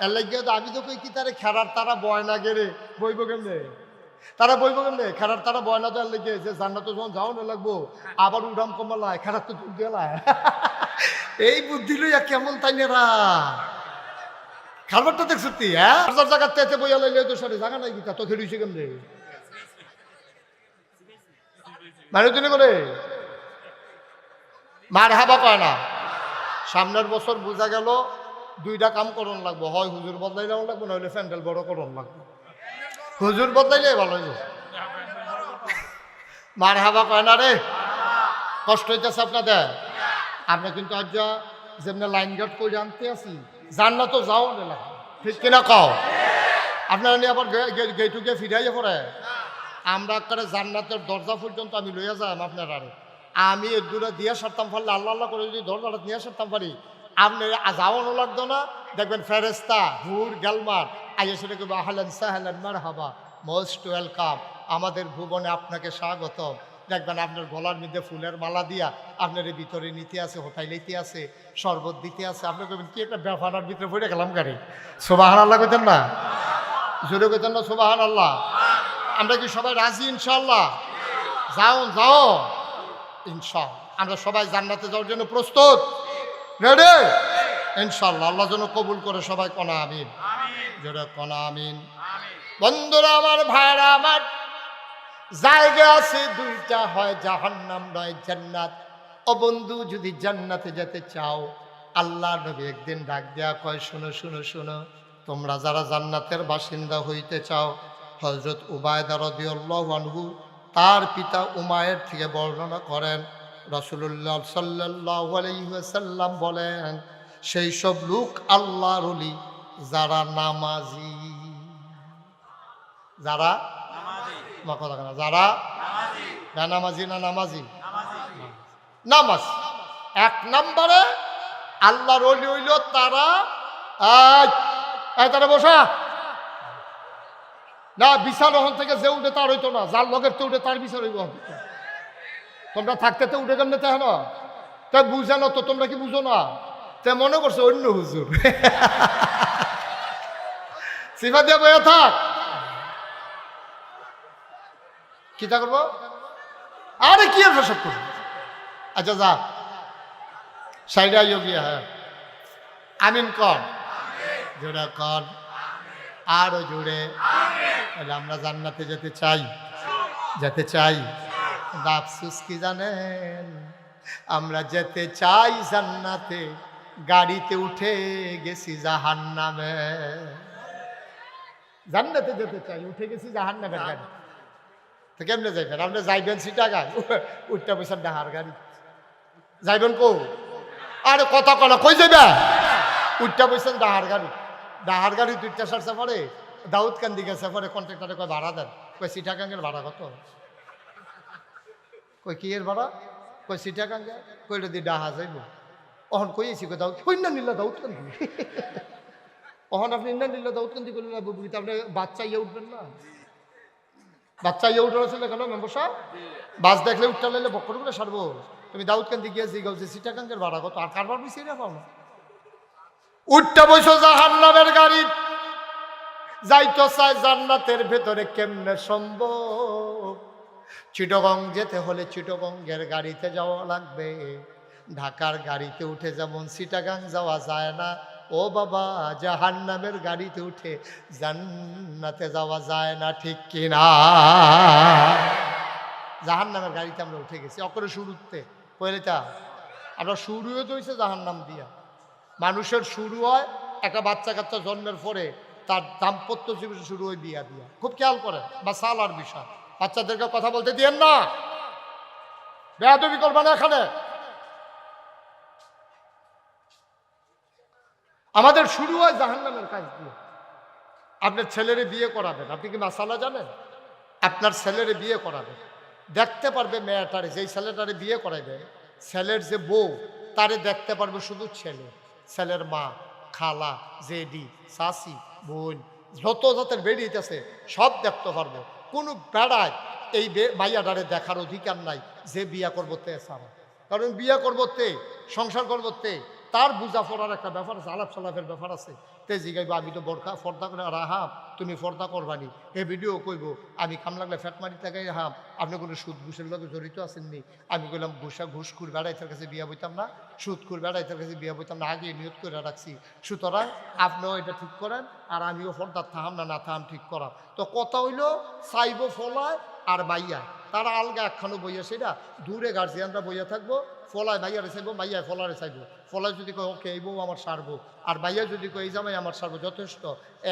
এর লাগিয়ে আমি তো কই কি তারে খেরার তারা বয় না গেরে বইব কেমনে? তারা বইব কেমনে? খেরার তারা বয় না তো এর লাগিয়ে যে জান্নাত যখন যাও না লাগবো, আবার উড়াম কমালায় খেরার তো দূর গেলায় এই বুদ্ধি লইয়া কেমন তাই নেরা খাবারটা দেখছ তুই হ্যাঁ? জায়গার তেতে বইয়া লাইলে তো সারে জায়গা নাই কি তা তো খেলুইছে কেমনে? মানে তুমি করে মার হাবা কয় না? সামনের বছর বোঝা গেল দুইটা কাম করন লাগবো। হয় হুজুর বদলাই যাওয়া লাগবো নইলে প্যান্ডেল বড় করন লাগবো। হুজুর বদলাইলে ভালো হইব। মার হাবা কয় না রে? কষ্ট হইতেছে আপনাদের? আপনি কিন্তু আজ যেমনি লাইন গার্ড করে আনতে আছি জান্না তো যাও না ঠিক কিনা কও? আপনারা নিয়ে আবার গেটু গিয়ে ফিরাইয়া পড়ে। আমরা করে জান্নাতের দরজা পর্যন্ত আমি লইয়া যাই আপনার আমি এর দূরে দিয়ে সারতাম পারলে আল্লাহ আল্লাহ করে যদি দরজাটা নিয়ে সারতাম পারি আপনি যাওয়ানো লাগতো না? দেখবেন ফেরেস্তা হুর গালমার। আইয়া সেটা কেবল আহলেন সাহেলেন মার হাবা মোস্ট ওয়েলকাম। আমাদের ভুবনে আপনাকে স্বাগত দেখবেন আপনার গলার মধ্যে ফুলের মালা দিয়া আপনার এই ভিতরে নিতে আছে, হোটাই লইতে আছে, শরবত দিতে আছে। আপনি কবেন কি একটা ব্যাপার ভিতরে পড়ে গেলাম গাড়ি সোবাহান আল্লাহ কইতেন না? জোরে কইতেন না সোবাহান আল্লাহ আমরা কি সবাই রাজি ইনশাল্লাহ যাও যাও। ইনশাল আমরা সবাই জান্নাতে যাওয়ার জন্য প্রস্তুত। রেডি? ইনশাল্লাহ আল্লাহ যেন কবুল করে সবাই কনা আমিন। জোরে কনা আমিন। বন্ধুরা আমার ভাইরা আমার জায়গা আছে দুইটা হয় জাহান্নাম নয় জান্নাত। ও বন্ধু যদি জান্নাতে যেতে চাও আল্লাহ নবী একদিন ডাক দেয়া কয় শুনো শুনো শুনো তোমরা যারা জান্নাতের বাসিন্দা হইতে চাও হজরত উবায়দা রদিউল্লাহ আনহু তার পিতা উমায়ের থেকে বর্ণনা করেন রসুল্লাহ সাল্লাহ বলেন সেই সব লোক আল্লাহর অলি যারা নামাজি। যারা? কথা যারা? না নামাজি না নামাজি? নামাজ। এক নম্বরে আল্লাহর অলি হইল তারা তারা বসা। না বিশাল ওখান থেকে যে উঠে তার হইতো না যার লগের তো উঠে তার বিচার হইব তোমরা থাকতে তো উঠে কেমনে তাই না? তাই বুঝে না তো, তোমরা কি বুঝো না? তে মনে করছ অন্য হুজুর। সিফা দিয়ে থাক। কি তা করব? আরে কি আর সব করব? আচ্ছা যা। সাইডে আইও গিয়া হ্যাঁ। আমিন কর জোড়া কর আরও জোরে। আমরা জান্নাতে যেতে চাই। যেতে চাই। আফসুস কি জানেন? আমরা যেতে চাই জান্নাতে গাড়িতে উঠে গেছি জাহান নামে জান্নাতে যেতে চাই উঠে গেছি জাহান নামের গাড়ি তো কেমনে যাইবেন? আপনি যাইবেন সিটাগায় উঠটা পয়সা ডাহার গাড়ি। যাইবেন কো আরে কথা কলা কই যাবে উঠটা পয়সা ডাহার গাড়ি। ডাহার গাড়ি দুইটা সারছে পরে দাউদ কান্দি গেছে পরে কন্ট্রাক্টারে কয় ভাড়া দেন? কই সিটাগাঙ্গের ভাড়া কত? কই কি এর ভাড়া কই সিটাগাঙ্গে কইলে দি ডাহা যাইব? অহন কইছি কই দাউদ কই না নিলা দাউদ কান্দি অহন আপনি না নিলা দাউদ কান্দি করলেন না বুবু আপনি বাচ্চা ইয়ে উঠবেন না? বাচ্চা ইয়ে উঠে রয়েছে কেন, মেম্বার সাহেব? বাস দেখলে উঠতে লাইলে বক্কর করে সারবো। তুমি দাউদ কান্দি গিয়ে জিগাও যে সিটাগাঙ্গের ভাড়া কত আর কারবার বেশি না পাও না? উঠটা বসো জাহান নামের গাড়ি। যাইতো চাই জান্নাতের ভেতরে কেমনে সম্ভব? চিটগং যেতে হলে চিটগঙ্গের গাড়িতে যাওয়া লাগবে। ঢাকার গাড়িতে উঠে যেমন সিটাগাং যাওয়া যায় না, ও বাবা জাহান নামের গাড়িতে উঠে জান্নাতে যাওয়া যায় না, ঠিক কিনা জাহান নামের গাড়িতে আমরা উঠে গেছি। অকরে শুরুতে পয়লেটা আমরা শুরুও তো হয়েছে জাহান নাম দিয়া। মানুষের শুরু হয় একটা বাচ্চা কাচ্চা জন্মের পরে, তার দাম্পত্য জীবন শুরু হয় বিয়া দিয়া। খুব খেয়াল করে বা সালার বিষয়। বাচ্চাদেরকে কথা বলতে দিয়েন না। বেয়াদবি করবে এখানে। আমাদের শুরু হয় জাহান্নামের কাজ দিয়ে। আপনার ছেলেরে বিয়ে করাবেন। আপনি কি মাসালা জানেন? আপনার ছেলেরে বিয়ে করাবেন। দেখতে পারবে মেয়েটারে, যেই ছেলেটারে বিয়ে করাইবে, ছেলের যে বউ, তারে দেখতে পারবে শুধু ছেলে। ছেলের মা, খালা, জেডি শাসি বোন, যত জাতের বেরিয়েছে সব দেখতে পারব। কোনো বেড়ায় এই মাইয়াটারে দেখার অধিকার নাই যে বিয়া করব তে সারা কারণ বিয়া করব তে, সংসার করব তে, তার বুঝা পড়ার একটা ব্যাপার আছে আলাপ সালাপের ব্যাপার আছে। তে জিগাইব, আমি তো বরখা, ফর্দা করে রাহাম তুমি ফর্দা করবানি। এ ভিডিও কইব, আমি খাম লাগলে ফ্যাট মারি লাগাই হাম আপনি কোনো সুদ ঘুষের লগে জড়িত আছেননি আমি বললাম ঘুষা ঘুষ খুর বেড়াইতের কাছে বিয়া বইতাম না, সুদ খুর বেড়াইতের কাছে বিয়া বইতাম না, আগে নিয়ত করে রাখছি। সুতরাং আপনিও এটা ঠিক করেন, আর আমিও ফর্দা থাম না না থাম ঠিক করা তো কথা হইল চাইব ফলায় আর বাইয়া তারা আলগা একখানো বইয়া, সেটা দূরে গার্জিয়ানরা বইয়া থাকব, ফলায় মাইয়ারে চাইব, মাইয়ায় ফলারে চাইব। ফলায় যদি কয়, ওকে, এই বউ আমার সারবো। আর মাইয়া যদি কয়, এই জামাই আমার সারবো, যথেষ্ট।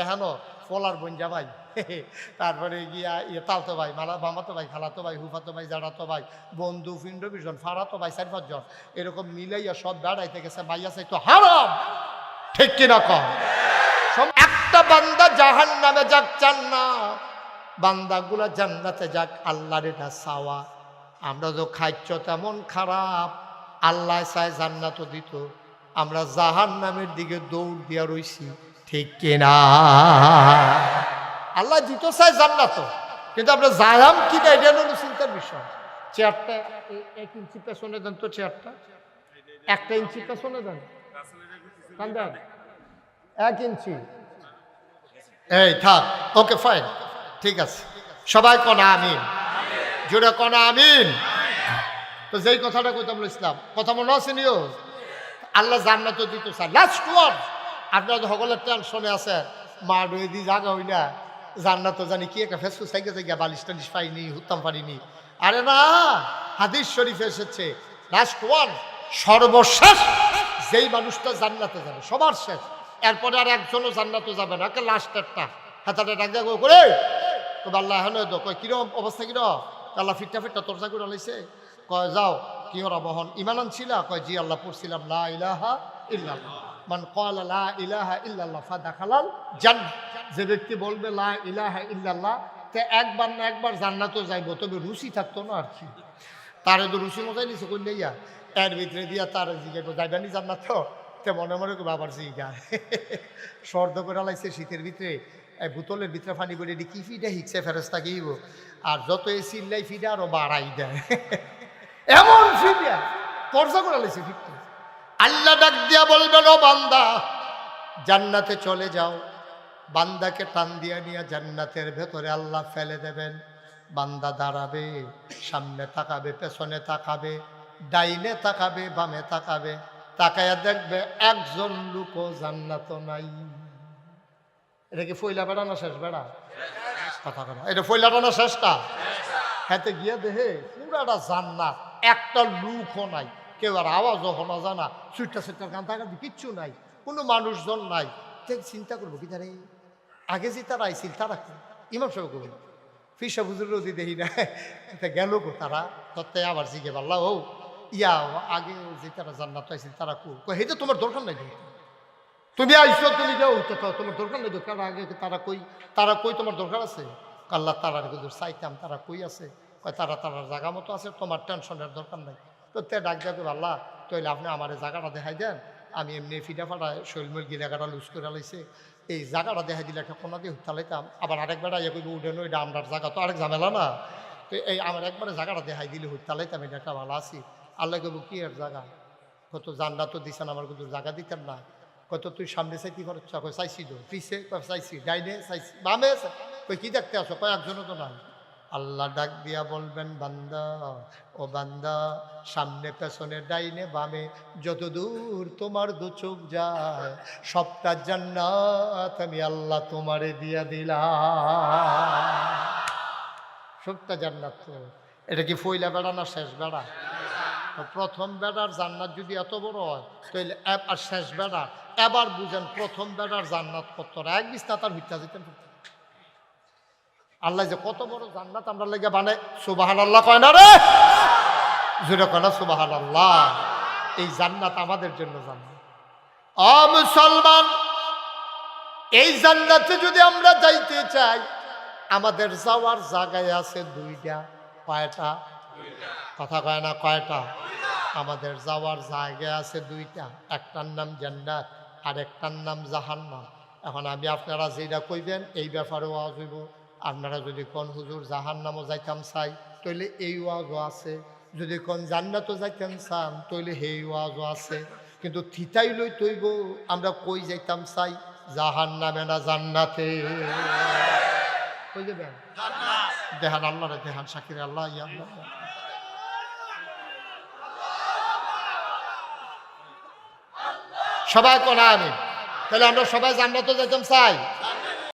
এহানো ফলার বোন জামাই তারপরে গিয়া ইয়ে তালতো ভাই, মালা মামাতো ভাই খালাতো ভাই হুফাতো ভাই জাড়াতো ভাই, বন্ধু, ফিন্ড বিজন ফাড়াতো ভাই, চার পাঁচজন। এরকম মিলাইয়া সব বেড়াইতে গেছে, মাইয়া চাইতো হারাম। ঠিক কিনা কম? একটা বান্দা জাহান নামে যাক চান না। বান্দাগুলা জান্নাতে যাক, আল্লাহর এটা চাওয়া। আমরা তো খাইছ তেমন খারাপ। আল্লাহ চায় জান্নাত দিত। আমরা জাহান নামের দিকে দৌড় দিয়া রইছি, ঠিক কিনা? আল্লাহ দিত চায় জান্নাত। কিন্তু আমরা জাহাম কি না এটা হলো চিন্তার বিষয়। চেয়ারটা এক ইঞ্চি পেছনে দেন তো চেয়ারটা। একটা ইঞ্চি পেছনে দেন। কান দেন এক ইঞ্চি। এই, থাক। Okay, fine. ঠিক আছে। সবাই কনা আমিন। জোরে কনা আমিন। তো যেই কথাটা কইতাম ইসলাম, কথা মনে আছে নিও? আল্লাহ জান্নাত দিত স্যার লাস্ট ওয়ান আপনারা তো সকলের টেনশনে আছে মা ডুয়ে দি জাগা হই না। জান্নাত জানি কি একটা ফেসফুস সাইকে জায়গা বালিশ টালিশ পাইনি, হুত্তাম পারিনি। আরে না, হাদিস শরীফ এসেছে। লাস্ট ওয়ান সর্বশেষ। যেই মানুষটা জান্নাতে যাবে, সবার শেষ। এরপরে আর একজনও জান্নাতে যাবে না। একে লাস্টেরটা হাতাটা ডাক করে। তো আল্লাহ এখন তো কয়, কিরম অবস্থা, কিরম? আল্লাহ ফিটটা ফিটটা তরজা করে লাইছে। কয়, যাও, কি ওরা বহন? ইমান আনছিলা? কয়, জি আল্লাহ, পড়ছিলাম, লা ইলাহা ইল্লাল্লাহ। মান কল লা ইলাহা ইল্লাল্লাহ ফা দাখালাল জান যে ব্যক্তি বলবে, লা ইলাহা ইল্লাল্লাহ, তে একবার না একবার জান্নাতও যাইবো, তবে রুচি থাকতো না আর কি। তারে তো রুচি মজাই নিছে, কই লইয়া? এর ভিতরে দিয়া তার জিজ্ঞাসা যাইবানি জান্নাত? তো তে মনে মনে বাবার জিগা সর্দ করে লাইছে শীতের ভিতরে। এই বোতলের ভিতরে পানি করে কি ফিডা হিকছে ফেরস্তা গিয়েব আর যত এই চিল্লাই ফিডা আরও বাড়াই দেয়। এমন ফিডা পর্জা করে লাইছে ফিটটা আল্লাহ ডাক দিয়া বলবেন ও বান্দা, জান্নাতে চলে যাও। বান্দাকে টান দিয়া নিয়ে জান্নাতের ভেতরে আল্লাহ ফেলে দেবেন। বান্দা দাঁড়াবে, সামনে তাকাবে, পেছনে তাকাবে, ডাইনে তাকাবে, বামে তাকাবে। তাকায়া দেখবে একজন লোকও জান্নাত নাই। এটা কি ফইলা বেড়া না শেষ বেড়া? কথা কথা এটা ফইলাটা না শেষটা? হাতে গিয়ে দেহে পুরাটা জান্নাত। একটা লুকও নাই। কেউ আর আওয়াজও শোনা যায় না সুইটটা গান থাকার কিচ্ছু নাই। কোনো মানুষজন নাই। চিন্তা করব কি তারে? আগে যে তারা আইছিল, তারা ইমাম সাহেব কবি? ফিসা বুজুর রোদি দেখি না গেল গো তারা? তত্ত্বে আবার জিগে পারলা ও, ইয়া, আগে যে তারা জান্নাত আইছিল তারা কো? হেটা তোমার দরকার নাই। তুমি আইসো, তুমি যাও, তো তোমার দরকার নেই, দরকার আগে তারা কই তারা কই তোমার দরকার আছে? তারার কিন্তু চাইতাম, তারা কই আছে? কয়, তারা তারার জায়গা মতো আছে, তোমার টেনশনের দরকার নাই। তো তে ডাক যাবে আল্লাহ তৈলে আপনি আমার জায়গাটা দেখাই দেন। আমি এমনি ফিটা ফাটা শৈলমুল গিলাগাটা লুজ করে লাইছে। এই জায়গাটা দেখাই দিলে একটা কোনা দিয়ে হুতালাইতাম আবার আরেকবার ইয়ে করব উঠে নই এটা আমরার জায়গা তো আরেক ঝামেলা না। তো এই আমার একবারে জায়গাটা দেখাই দিলে হুতালাইতাম এটা একটা ভালো আছি। আল্লাহ কবু কি এর জায়গা কত জান্নাত তো দিছেন, আমার কিন্তু জায়গা দিতেন না? কত তুই সামনে চাইতে পারছ কই চাইছি তো। পিছে, কয়, চাইছি। ডাইনে চাইছি। বামে। কই কি দেখতে আসো কয়, একজনও তো নাই। আল্লাহ ডাক দিয়া বলবেন, বান্দা, ও বান্দা, সামনে, পেছনে, ডাইনে, বামে যত দূর তোমার দু চোখ যায়, সবটা জান্নাত আমি আল্লাহ তোমারে দিয়া দিলাম। সবটা জান্নাত এটা কি ফইলা বেড়া না শেষ বেড়া? প্রথম বেড়ার জান্নাত যদি এত বড় হয়, তাহলে আর শেষ বেড়া। এবার বুঝেন প্রথম বেড়ার জান্নাত কত এক বিস্তা তার হইতা যেতেন আল্লাহ যে কত বড় জান্নাত আমরা লেগে বানাই সুবাহান আল্লাহ কয় না রে? জুড়ে কয় না সুবাহান আল্লাহ এই জান্নাত আমাদের জন্য জান্নাত। অ মুসলমান, এই জান্নাতে যদি আমরা যাইতে চাই, আমাদের যাওয়ার জায়গায় আছে দুইটা, কয়টা? কথা কয় না কয়টা? আমাদের যাওয়ার জায়গা আছে দুইটা একটার নাম জান্নাত আর একটার নাম জাহান্নাম। এখন আমি আপনারা যেটা কইবেন এই ব্যাপারে ওয়াজ হইব। আপনারা যদি কোন হুজুর জাহান্নামও যাইতাম চাই তাইলে এই ওয়াজও আছে। যদি কোন জান্নাতও যাইতাম চান তাইলে সেই ওয়াজও আছে। কিন্তু থিতাই লই তৈব আমরা কই যাইতাম চাই জাহান নামে না জান্নাতে? কই যাবেন? দেহান আল্লাহ রে দেহান শাকির আল্লাহ ইয়া আল্লাহ। সবাই কোন আমি তাহলে আমরা সবাই জান্নাতে যেতাম চাই।